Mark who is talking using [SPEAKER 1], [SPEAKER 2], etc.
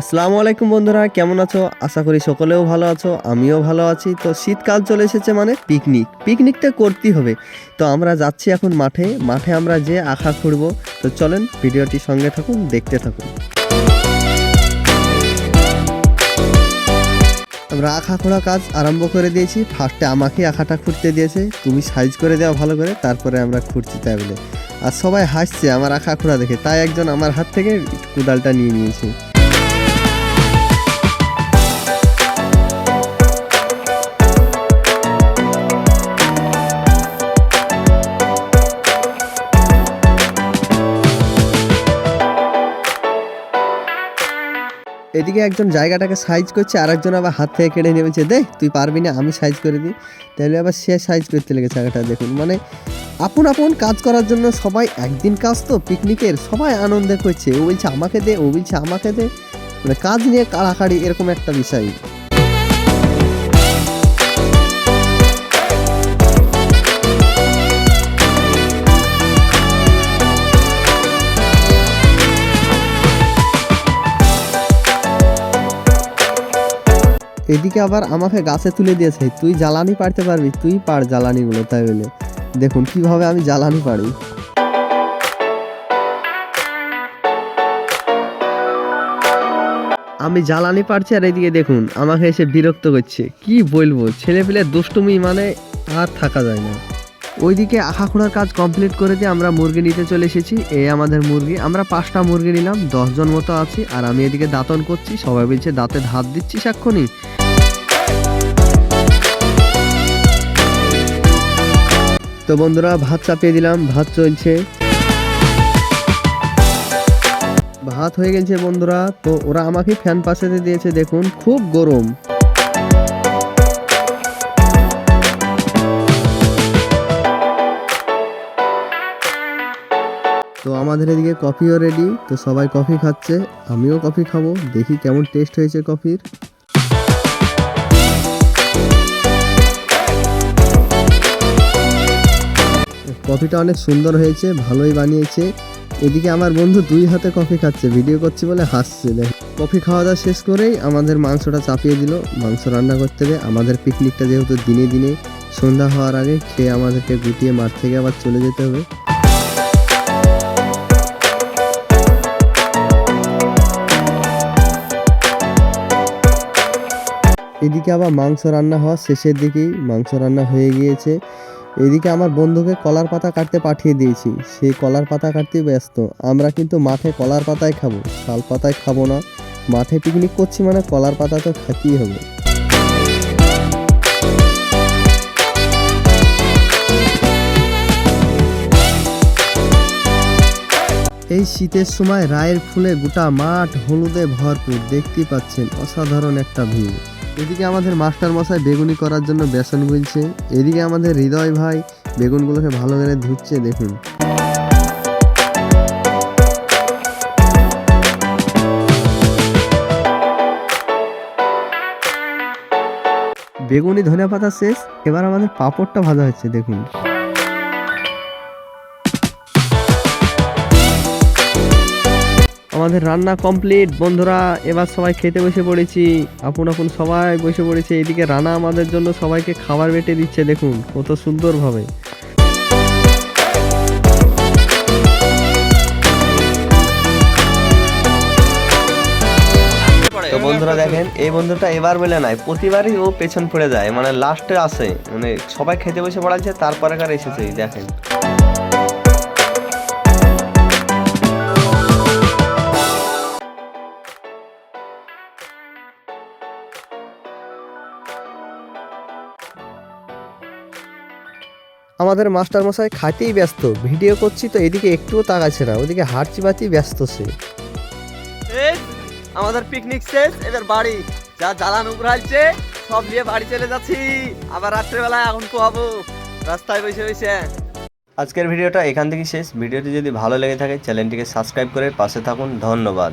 [SPEAKER 1] আসসালামু আলাইকুম বন্ধুরা, কেমন আছো? আশা করি সকলেও ভালো আছো, আমিও ভালো আছি। তো শীতকাল চলে এসেছে মানে পিকনিক। পিকনিকটা করতেই হবে। তো আমরা যাচ্ছি এখন মাঠে। মাঠে আমরা যে আখা খুঁড়বো, তো চলেন ভিডিওটি সঙ্গে থাকুন, দেখতে থাকুন। আমরা আখা খোঁড়া কাজ আরম্ভ করে দিয়েছি। ফার্স্টে আমাকে আখাটা খুঁড়তে দিয়েছে। তুমি সাইজ করে দেওয়া ভালো করে, তারপরে আমরা খুঁড়ছি তাই বলে আর সবাই হাসছে আমার আখা খোঁড়া দেখে। তাই একজন আমার হাত থেকে কোদালটা নিয়ে নিয়েছে। এদিকে একজন জায়গাটাকে সাইজ করছে আর একজন আবার হাত থেকে কেড়ে নেমেছে দে, তুই পারবি না, আমি সাইজ করে দিই। তাহলে আবার সে সাইজ করতে লেগেছে জায়গাটা, দেখুন। মানে আপন আপন কাজ করার জন্য সবাই একদিন কাজ তো পিকনিকের সবাই আনন্দে করছে। ও বলছে, আমাকে দে, ও বলছে, আমাকে দে। মানে কাজ নিয়ে কাড়াকাড়ি এরকম একটা বিষয়। এদিকে আবার আমাকে গাছে তুলে দিয়েছে। তুই জ্বালানি পারতে পারবি, তুই পার জ্বালানিগুলো, তাই বলে। দেখুন, কীভাবে আমি জ্বালানি পারি আমি জ্বালানি পারছি আর এদিকে দেখুন, আমাকে এসে বিরক্ত করছে। কি বলব ছেলে পেলে দুষ্টুমি মানে আর থাকা যায় না। ওইদিকে আখা খোঁড়ার কাজ কমপ্লিট করে দিয়ে আমরা মুরগি নিতে চলে এসেছি। এ আমাদের মুরগি। আমরা পাঁচটা মুরগি নিলাম, দশজন মতো আছি। আর আমি এদিকে দাঁতন করছি, সবাই বলছে, দাঁতে হাত দিচ্ছি সাক্ষণি তো বন্ধুরা, ভাত চাপিয়ে দিলাম, ভাত চলছে। ভাত হয়ে গেছে বন্ধুরা, তো ওরা আমাকে ফ্যান পাশাতে দিয়েছে, দেখুন, খুব গরম। তো আমাদের এদিকে কফিও রেডি তো সবাই কফি খাচ্ছে, আমিও কফি খাব, দেখি কেমন টেস্ট হয়েছে কফির কফিটা অনেক সুন্দর হয়েছে, ভালোই বানিয়েছে। এদিকে আমার বন্ধু দুই হাতে কফি খাচ্ছে, ভিডিও করছি বলে হাসছে। দেখ, কফি খাওয়া দাওয়া শেষ করেই আমাদের মাংসটা চাপিয়ে দিল। মাংস রান্না করতে হবে আমাদের পিকনিকটা যেহেতু দিনে দিনে সন্ধ্যা হওয়ার আগে খেয়ে আমাদেরকে গুটিয়ে মাঠ থেকে আবার চলে যেতে হবে। এদিকে আবার মাংস রান্না হওয়ার শেষের দিকেই মাংস রান্না হয়ে গিয়েছে। এদিকে আমার বন্ধুকে কলার পাতা কাটতে পাঠিয়ে দিয়েছি। সেই কলার পাতা কাটতে ব্যস্ত। আমরা কিন্তু মাঠে কলার পাতায় খাব। শাল পাতায় খাব না। মাঠে পিকনিক করছি মানে কলার পাতা তো খাতেই হবে। এই শীতের সময় রায়ের ফুলে গোটা মাঠ হলুদে ভরপুর, দেখতেই পাচ্ছেন অসাধারণ একটা ভিউ। এদিকে আমাদের মাস্টার মশাই বেগুনি করার জন্য বেসন গুলছে এদিকে আমাদের হৃদয় ভাই বেগুনগুলোকে ভালো করে ধুচ্ছে, দেখুন। বেগুনি ধনে পাতা শেষ, এবার আমাদের পাঁপড়টা ভাজা হচ্ছে, দেখুন। আমাদের রান্না কমপ্লিট বন্ধুরা, এবার সবাই খেতে বসে পড়েছি। আপন আপন সবাই বসে পড়েছে। এদিকে রানা আমাদের জন্য সবাইকে খাবার বেটে দিচ্ছে, দেখুন, কত সুন্দরভাবে। তো বন্ধুরা দেখেন, এই বন্ধুটা এবার বলে নাই, প্রতিবারই ও পেছন পড়ে যায় মানে লাস্টে আসে। মানে সবাই খেতে বসে পড়াচ্ছে, তারপরে কার এসেছে দেখেন। আমাদের মাস্টার মশাই খাইতেই ব্যস্ত। ভিডিও করছি তো এদিকে একটুও তাকাচ্ছে না ওদিকে হাঁটছি বাতি ব্যস্ত সে।
[SPEAKER 2] এই আমাদের পিকনিক শেষ এদের বাড়ি। যা জ্বালান উগড়াইছে সব নিয়ে বাড়ি চলে যাচ্ছি। আবার রাত্রেবেলায় এখন পোহাবো। রাস্তায় বসে বসে।
[SPEAKER 1] আজকের ভিডিওটা এখান থেকে শেষ। ভিডিওটি যদি ভালো লেগে থাকে চ্যানেলটিকে সাবস্ক্রাইব করে পাশে থাকুন। ধন্যবাদ।